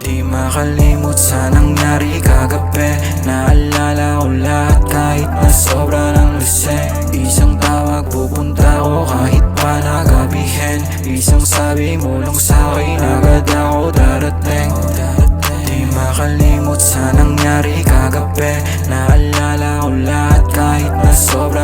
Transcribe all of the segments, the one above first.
Di makalimot sa nangyari kagabi. Naalala ko lahat kahit na sobra ng lasing Isang tawag pupunta ko kahit pa nagabihin. Isang sabi mo lang sa'kin agad ako darating. Di makalimot sa nangyari kagabi. Naalala ko lahat kahit na sobra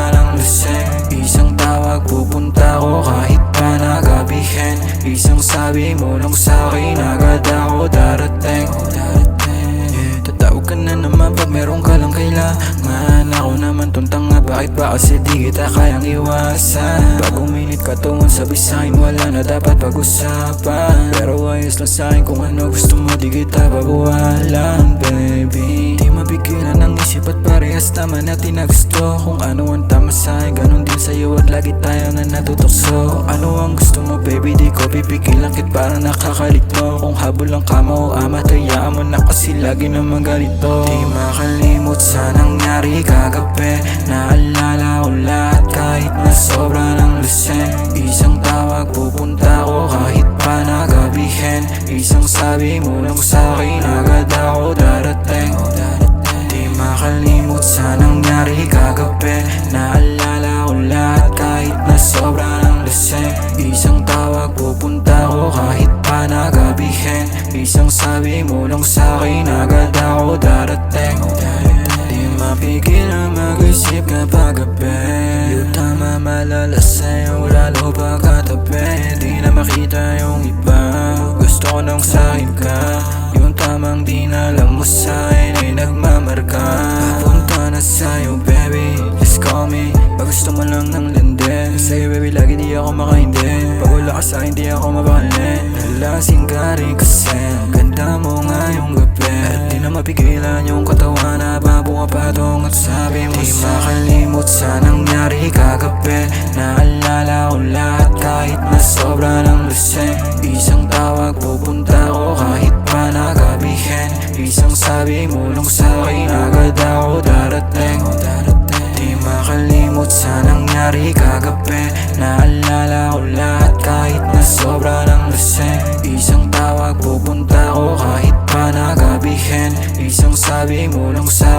Isang sabi mo lang sa'kin agad ako darating. Yeah, tatawag ka na naman pag meron ka lang kailangan Ako naman tong tanga bakit ba kasi di kita kayang iwasan? Pag uminit ka tungon sabi sa'kin wala na dapat pag-usapan. Pero ayos lang sa'kin kung ano gusto mo di kita babawalan baby Di mapigilan ang isip at parehas naman natin na Kung ano ang tama sa'kin ganun din sa'yo at lagi tayo na natutokso Kung ano ang gusto mo baby? Di ko pipigilan kit parang nakakalito Kung habol ang kama o ama hayaan mo na kasi lagi naman ganito. Di makalimot sa nangyari kagabi. Naalala ko lahat kahit na sobra ng lasing Isang tawag pupunta ko kahit pa nagabihin. Isang sabi mo lang sa'kin agad ako darating nangyari kagabi Naalala ko lahat. Kahit na sobra ng lasing Isang tawag pupunta ko. Kahit pa nagabihin Isang sabi mo lang sa'kin agad ako darating. Di mapigil na mag-isip kapag gabi. Yung tama malala sa'yo lalo pagkatabi Di na makita yung iba. Gusto ko nang sa'kin ka Yung tamang di na alam mo sa'kin lagi di ako makaindi Pag wala ka sa'kin di ako mabakali Nalasing ka rin kasi Ganda mo ngayong gabi. At di na mapigilan yung katawan na babuka patong at sabi mo Di makalimot sa nangyari kagabi. Naalala ko lahat kahit na sobra ng lasing Isang tawag pupunta ko kahit pa nagabihin. Isang sabi mo lang sa'kin agad ako darating. Di makalimot sa nangyari kagabi Naalala ko lahat kahit na sobra ng lasing. Isang tawag pupunta ko kahit pa nagabihin Isang sabi mo lang ako